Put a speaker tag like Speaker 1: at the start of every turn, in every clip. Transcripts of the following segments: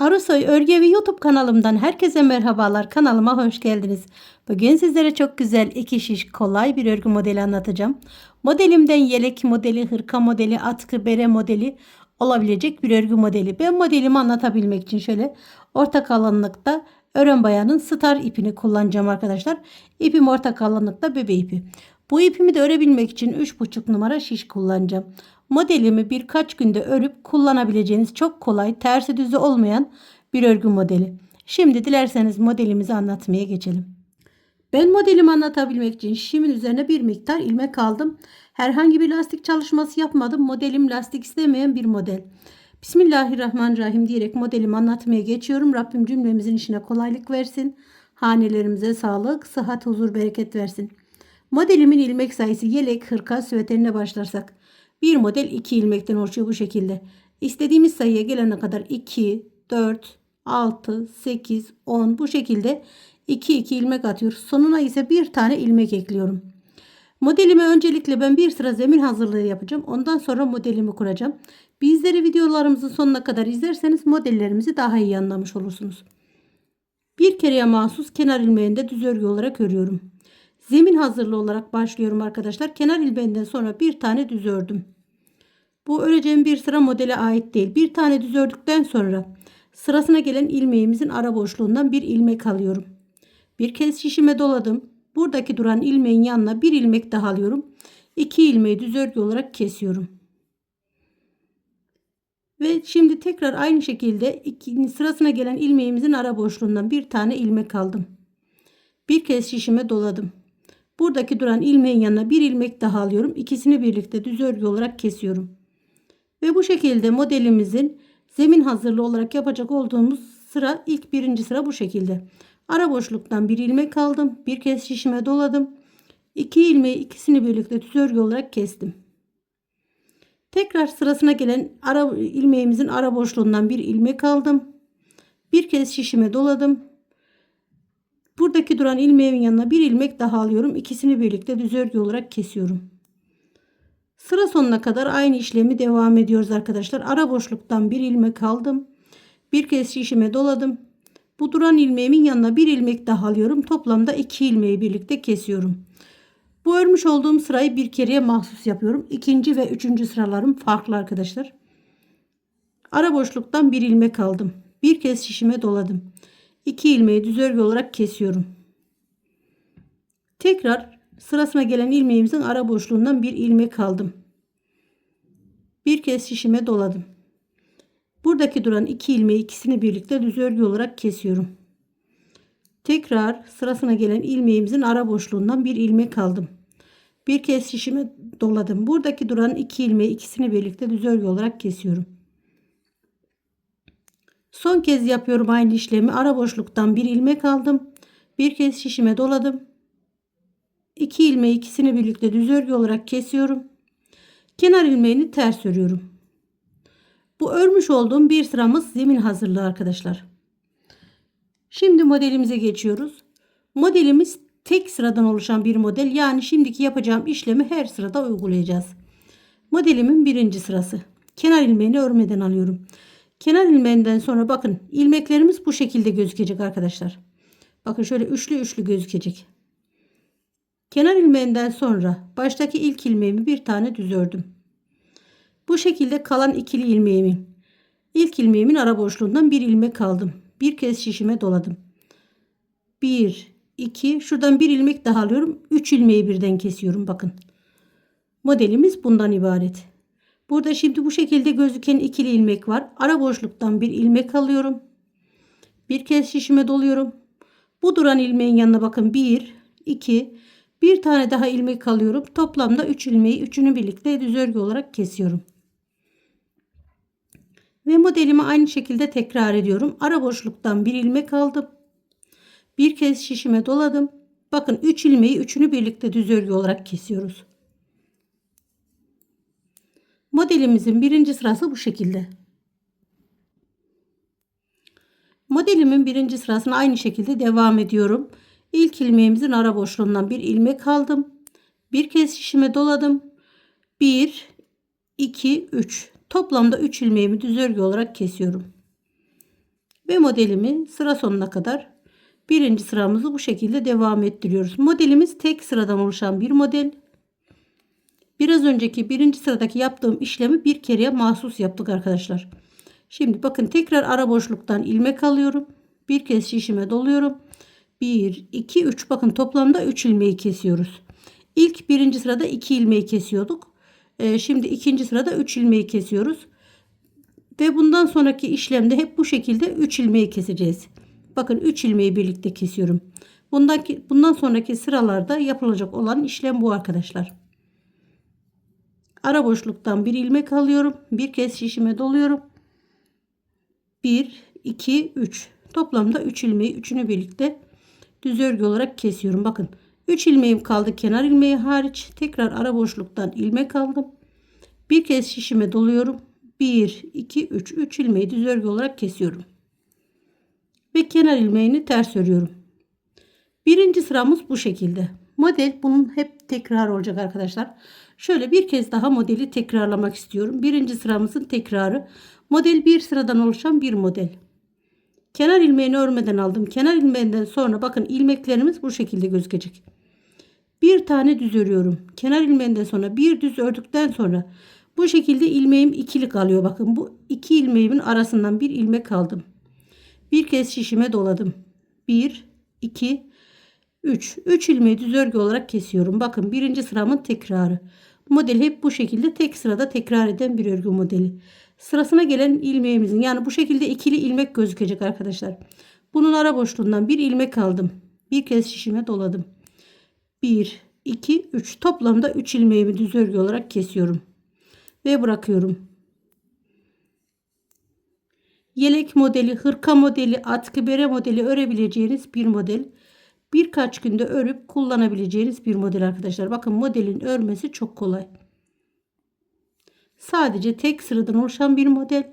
Speaker 1: Arusoy Örgü ve YouTube kanalımdan herkese merhabalar. Kanalıma hoş geldiniz. Bugün sizlere çok güzel iki şiş kolay bir örgü modeli anlatacağım. Modelimden yelek modeli, hırka modeli, atkı, bere modeli olabilecek bir örgü modeli. Ben modelimi anlatabilmek için şöyle orta kalınlıkta ören bayanın star ipini kullanacağım arkadaşlar. İpim orta kalınlıkta bebe ipi. Bu ipimi de örebilmek için 3,5 numara şiş kullanacağım. Modelimi birkaç günde örüp kullanabileceğiniz çok kolay tersi düzü olmayan bir örgü modeli. Şimdi dilerseniz modelimizi anlatmaya geçelim. Ben modelimi anlatabilmek için şişimin üzerine bir miktar ilmek aldım. Herhangi bir lastik çalışması yapmadım. Modelim lastik istemeyen bir model. Bismillahirrahmanirrahim diyerek modelimi anlatmaya geçiyorum. Rabbim cümlemizin işine kolaylık versin. Hanelerimize sağlık, sıhhat, huzur, bereket versin. Modelimin ilmek sayısı yelek, hırka, süveterine başlarsak. Bir model 2 ilmekten oluşuyor bu şekilde. İstediğimiz sayıya gelene kadar 2, 4, 6, 8, 10 bu şekilde 2 2 ilmek atıyoruz. Sonuna ise bir tane ilmek ekliyorum. Modelime öncelikle ben bir sıra zemin hazırlığı yapacağım. Ondan sonra modelimi kuracağım. Bizleri videolarımızın sonuna kadar izlerseniz modellerimizi daha iyi anlamış olursunuz. Bir kereye mahsus kenar ilmeğinde düz örgü olarak örüyorum. Zemin hazırlığı olarak başlıyorum arkadaşlar. Kenar ilmeğinden sonra bir tane düz ördüm. Bu öreceğim bir sıra modele ait değil. Bir tane düz ördükten sonra sırasına gelen ilmeğimizin ara boşluğundan bir ilmek alıyorum. Bir kez şişime doladım. Buradaki duran ilmeğin yanına bir ilmek daha alıyorum. İki ilmeği düz örgü olarak kesiyorum. Ve şimdi tekrar aynı şekilde sırasına gelen ilmeğimizin ara boşluğundan bir tane ilmek aldım. Bir kez şişime doladım. Buradaki duran ilmeğin yanına bir ilmek daha alıyorum. İkisini birlikte düz örgü olarak kesiyorum. Ve bu şekilde modelimizin zemin hazırlığı olarak yapacak olduğumuz sıra ilk birinci sıra bu şekilde. Ara boşluktan bir ilmek aldım. Bir kez şişime doladım. İki ilmeği ikisini birlikte düz örgü olarak kestim. Tekrar sırasına gelen ara ilmeğimizin ara boşluğundan bir ilmek aldım. Bir kez şişime doladım. Buradaki duran ilmeğin yanına bir ilmek daha alıyorum. İkisini birlikte düz örgü olarak kesiyorum. Sıra sonuna kadar aynı işlemi devam ediyoruz arkadaşlar. Ara boşluktan bir ilmek aldım. Bir kez şişime doladım. Bu duran ilmeğimin yanına bir ilmek daha alıyorum. Toplamda iki ilmeği birlikte kesiyorum. Bu örmüş olduğum sırayı bir kereye mahsus yapıyorum. İkinci ve üçüncü sıralarım farklı arkadaşlar. Ara boşluktan bir ilmek aldım. Bir kez şişime doladım. 2 ilmeği düz örgü olarak kesiyorum. Tekrar sırasına gelen ilmeğimizin ara boşluğundan bir ilmek aldım. Bir kez şişime doladım. Buradaki duran iki ilmeği ikisini birlikte düz örgü olarak kesiyorum. Tekrar sırasına gelen ilmeğimizin ara boşluğundan bir ilmek aldım. Bir kez şişime doladım. Buradaki duran iki ilmeği ikisini birlikte düz örgü olarak kesiyorum. Son kez yapıyorum aynı işlemi. Ara boşluktan bir ilmek aldım. Bir kez şişime doladım. İki ilmeği ikisini birlikte düz örgü olarak kesiyorum. Kenar ilmeğini ters örüyorum. Bu örmüş olduğum bir sıramız zemin hazırlığı arkadaşlar. Şimdi modelimize geçiyoruz. Modelimiz tek sıradan oluşan bir model. Yani şimdiki yapacağım işlemi her sırada uygulayacağız. Modelimin birinci sırası. Kenar ilmeğini örmeden alıyorum. Kenar ilmeğinden sonra bakın ilmeklerimiz bu şekilde gözükecek arkadaşlar. Bakın şöyle üçlü üçlü gözükecek. Kenar ilmeğinden sonra baştaki ilk ilmeğimi bir tane düz ördüm. Bu şekilde kalan ikili ilmeğimin ilk ilmeğimin ara boşluğundan bir ilmek aldım. Bir kez şişime doladım. 1 2 şuradan bir ilmek daha alıyorum. 3 ilmeği birden kesiyorum bakın. Modelimiz bundan ibaret. Burada şimdi bu şekilde gözüken ikili ilmek var. Ara boşluktan bir ilmek alıyorum. Bir kez şişime doluyorum. Bu duran ilmeğin yanına bakın 1, 2, bir tane daha ilmek alıyorum. Toplamda 3 ilmeği üçünü birlikte düz örgü olarak kesiyorum. Ve modelimi aynı şekilde tekrar ediyorum. Ara boşluktan bir ilmek aldım. Bir kez şişime doladım. Bakın 3 ilmeği üçünü birlikte düz örgü olarak kesiyoruz. Modelimizin birinci sırası bu şekilde. Modelimin birinci sırasına aynı şekilde devam ediyorum. İlk ilmeğimizin ara boşluğundan bir ilmek aldım. Bir kez şişime doladım. 1, 2, 3. Toplamda 3 ilmeğimi düz örgü olarak kesiyorum. Ve modelimi sıra sonuna kadar birinci sıramızı bu şekilde devam ettiriyoruz. Modelimiz tek sıradan oluşan bir model. Biraz önceki birinci sıradaki yaptığım işlemi bir kereye mahsus yaptık arkadaşlar. Şimdi bakın tekrar ara boşluktan ilmek alıyorum. Bir kez şişime doluyorum. 1, 2, 3 bakın toplamda 3 ilmeği kesiyoruz. İlk birinci sırada 2 ilmeği kesiyorduk. Ee, şimdi ikinci sırada 3 ilmeği kesiyoruz. Ve bundan sonraki işlemde hep bu şekilde 3 ilmeği keseceğiz. Bakın 3 ilmeği birlikte kesiyorum. Bundaki, bundan sonraki sıralarda yapılacak olan işlem bu arkadaşlar. Ara boşluktan bir ilmek alıyorum. Bir kez şişime doluyorum. 1, 2, 3. Toplamda 3 ilmeği üçünü birlikte düz örgü olarak kesiyorum. Bakın 3 ilmeğim kaldı kenar ilmeği hariç. Tekrar ara boşluktan ilmek aldım. Bir kez şişime doluyorum. 1, 2, 3. 3 ilmeği düz örgü olarak kesiyorum. Ve kenar ilmeğini ters örüyorum. Birinci sıramız bu şekilde. Model bunun hep tekrar olacak arkadaşlar. Şöyle bir kez daha modeli tekrarlamak istiyorum. Birinci sıramızın tekrarı. Model bir sıradan oluşan bir model. Kenar ilmeğini örmeden aldım. Kenar ilmeğinden sonra bakın ilmeklerimiz bu şekilde gözükecek. Bir tane düz örüyorum. Kenar ilmeğinden sonra bir düz ördükten sonra bu şekilde ilmeğim ikili kalıyor. Bakın bu iki ilmeğimin arasından bir ilmek aldım. Bir kez şişime doladım. 1, 2, 3. 3 ilmeği düz örgü olarak kesiyorum. Bakın birinci sıramın tekrarı. Model hep bu şekilde tek sırada tekrar eden bir örgü modeli. Sırasına gelen ilmeğimizin yani bu şekilde ikili ilmek gözükecek arkadaşlar. Bunun ara boşluğundan bir ilmek aldım. Bir kez şişime doladım. 1, 2, 3. Toplamda 3 ilmeğimi düz örgü olarak kesiyorum. Ve bırakıyorum. Yelek modeli, hırka modeli, atkı bere modeli örebileceğiniz bir model birkaç günde örüp kullanabileceğiniz bir model arkadaşlar. Bakın modelin örmesi çok kolay. Sadece tek sıradan oluşan bir model.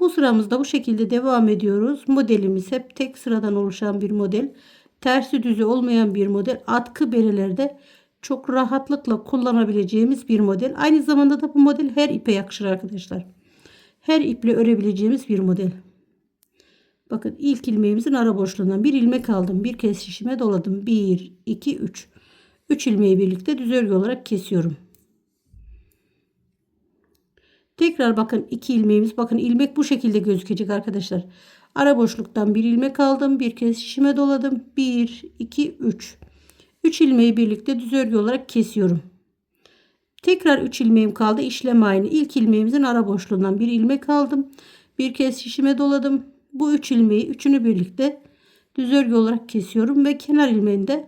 Speaker 1: Bu sıramızda bu şekilde devam ediyoruz. Modelimiz hep tek sıradan oluşan bir model. Tersi düzü olmayan bir model. Atkı berelerde çok rahatlıkla kullanabileceğimiz bir model. Aynı zamanda da bu model her ipe yakışır arkadaşlar her iple örebileceğimiz bir model. Bakın ilk ilmeğimizin ara boşluğundan bir ilmek aldım. Bir kez şişime doladım. 1, 2, 3. 3 ilmeği birlikte düz örgü olarak kesiyorum. Tekrar bakın iki ilmeğimiz. Bakın ilmek bu şekilde gözükecek arkadaşlar. Ara boşluktan bir ilmek aldım. Bir kez şişime doladım. 1, 2, 3. 3 ilmeği birlikte düz örgü olarak kesiyorum. Tekrar 3 ilmeğim kaldı. İşlem aynı. İlk ilmeğimizin ara boşluğundan bir ilmek aldım. Bir kez şişime doladım. Bu 3 ilmeği üçünü birlikte düz örgü olarak kesiyorum ve kenar ilmeğini de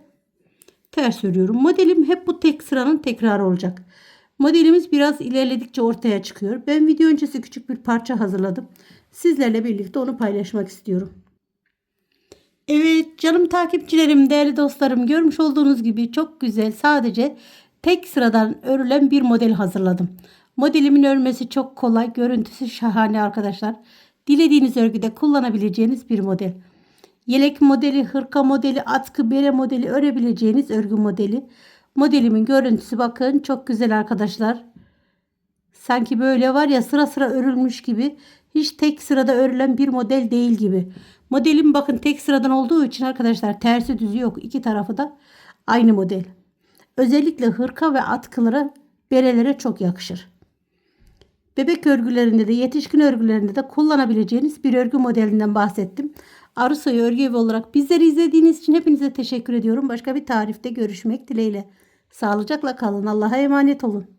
Speaker 1: ters örüyorum. Modelim hep bu tek sıranın tekrarı olacak. Modelimiz biraz ilerledikçe ortaya çıkıyor. Ben video öncesi küçük bir parça hazırladım. Sizlerle birlikte onu paylaşmak istiyorum. Evet canım takipçilerim, değerli dostlarım görmüş olduğunuz gibi çok güzel sadece tek sıradan örülen bir model hazırladım. Modelimin örmesi çok kolay, görüntüsü şahane arkadaşlar. Dilediğiniz örgüde kullanabileceğiniz bir model. Yelek modeli, hırka modeli, atkı, bere modeli örebileceğiniz örgü modeli. Modelimin görüntüsü bakın çok güzel arkadaşlar. Sanki böyle var ya sıra sıra örülmüş gibi. Hiç tek sırada örülen bir model değil gibi. Modelim bakın tek sıradan olduğu için arkadaşlar tersi düzü yok. İki tarafı da aynı model. Özellikle hırka ve atkılara, berelere çok yakışır. Bebek örgülerinde de yetişkin örgülerinde de kullanabileceğiniz bir örgü modelinden bahsettim. Arısoy örgü evi olarak bizleri izlediğiniz için hepinize teşekkür ediyorum. Başka bir tarifte görüşmek dileğiyle. Sağlıcakla kalın. Allah'a emanet olun.